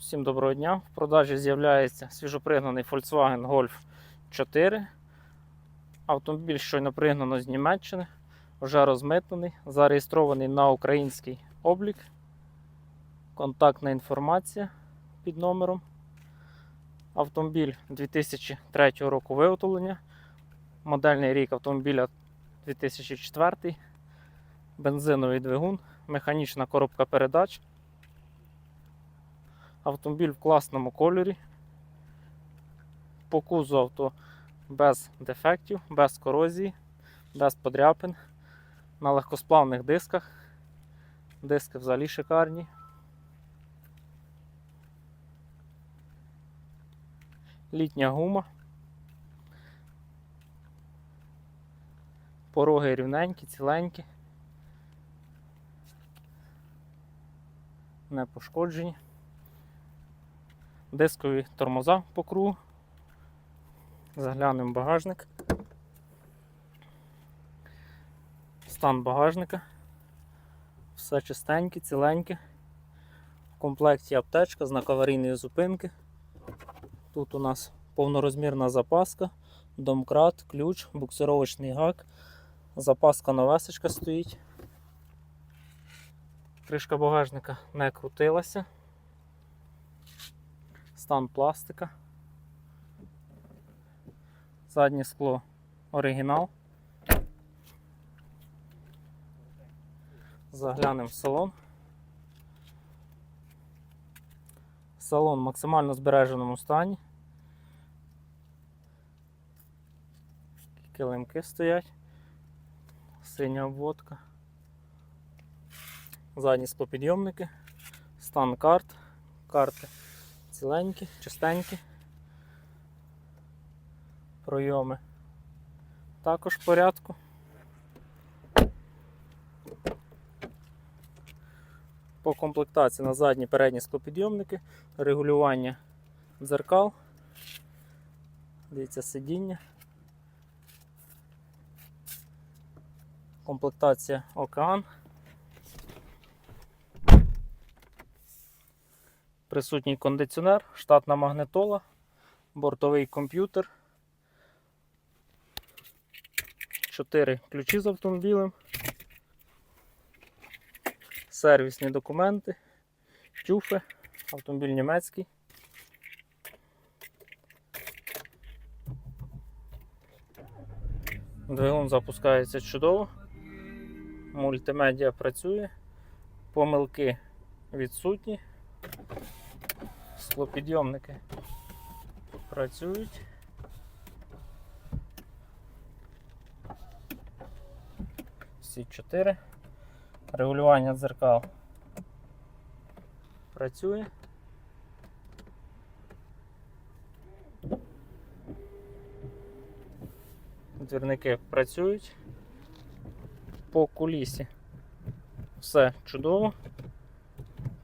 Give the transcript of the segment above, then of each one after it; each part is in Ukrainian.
Всім доброго дня. В продажі з'являється свіжопригнаний Volkswagen Golf 4. Автомобіль щойно пригнано з Німеччини, вже розмитнений, зареєстрований на український облік. Контактна інформація під номером. Автомобіль 2003 року виготовлення. Модельний рік автомобіля 2004. Бензиновий двигун, механічна коробка передач. Автомобіль в класному кольорі. По кузу авто без дефектів, без корозії, без подряпин. На легкосплавних дисках. Диски взагалі шикарні. Літня гума. Пороги рівненькі, ціленькі. Не пошкоджені дискові тормоза по кругу. Заглянемо багажник. Стан багажника. Все чистеньке, ціленьке. В комплекті аптечка, знак аварійної зупинки. Тут у нас повнорозмірна запаска, домкрат, ключ, буксировочний гак, запаска новесечка стоїть. Кришка багажника не крутилася стан пластика. Заднє скло оригінал. Заглянемо в салон. Салон в максимально збереженому стані. Килимки стоять, синя обводка, задні склопідйомники, стан карт, карти ціленькі, чистенькі. Пройоми також в порядку. По комплектації на задні передні склопідйомники, регулювання дзеркал, дивіться сидіння. Комплектація океан. Присутній кондиціонер, штатна магнитола, бортовий комп'ютер. 4 ключі з автомобілем. Сервісні документи, тюфи, автомобіль німецький. Двигун запускається чудово. Мультимедіа працює, помилки відсутні. Склопідйомники працюють. Всі чотири. Регулювання дзеркал працює. Двірники працюють. По кулісі все чудово.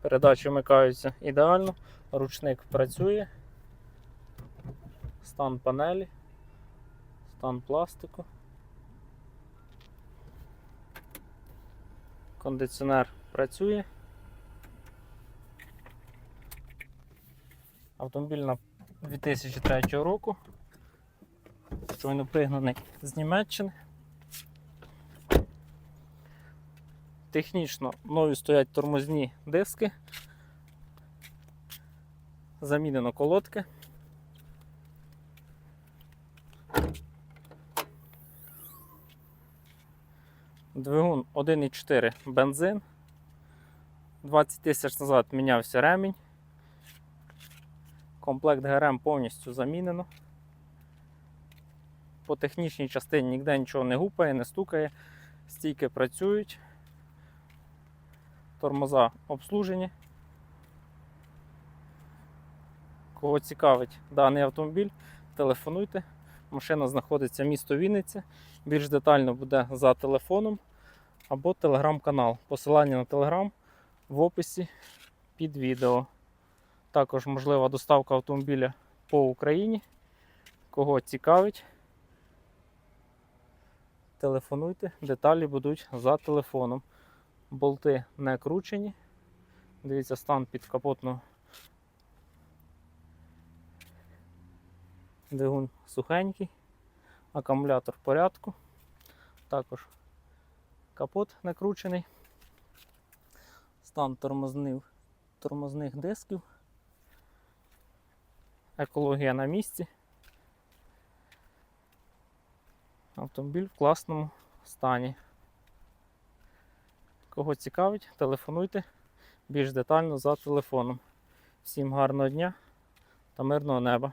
Передачі вмикаються ідеально, ручник працює, стан панелі, стан пластику, кондиціонер працює. Автомобіль на 2003 року. Щойно пригнаний з Німеччини. Технічно нові стоять тормозні диски. Замінено колодки. Двигун 1,4 бензин. 20 тисяч назад мінявся ремінь. Комплект ГРМ повністю замінено. По технічній частині ніде нічого не гупає, не стукає, стійки працюють тормоза обслужені. Кого цікавить даний автомобіль, телефонуйте. Машина знаходиться місто Вінниця. Більш детально буде за телефоном або телеграм-канал. Посилання на телеграм в описі під відео. Також можлива доставка автомобіля по Україні. Кого цікавить, телефонуйте, деталі будуть за телефоном болти не кручені. Дивіться, стан під підкапотно. Двигун сухенький, акумулятор в порядку, також капот накручений, стан тормознив, тормозних дисків, екологія на місці. Автомобіль в класному стані. Кого цікавить, телефонуйте більш детально за телефоном. Всім гарного дня та мирного неба!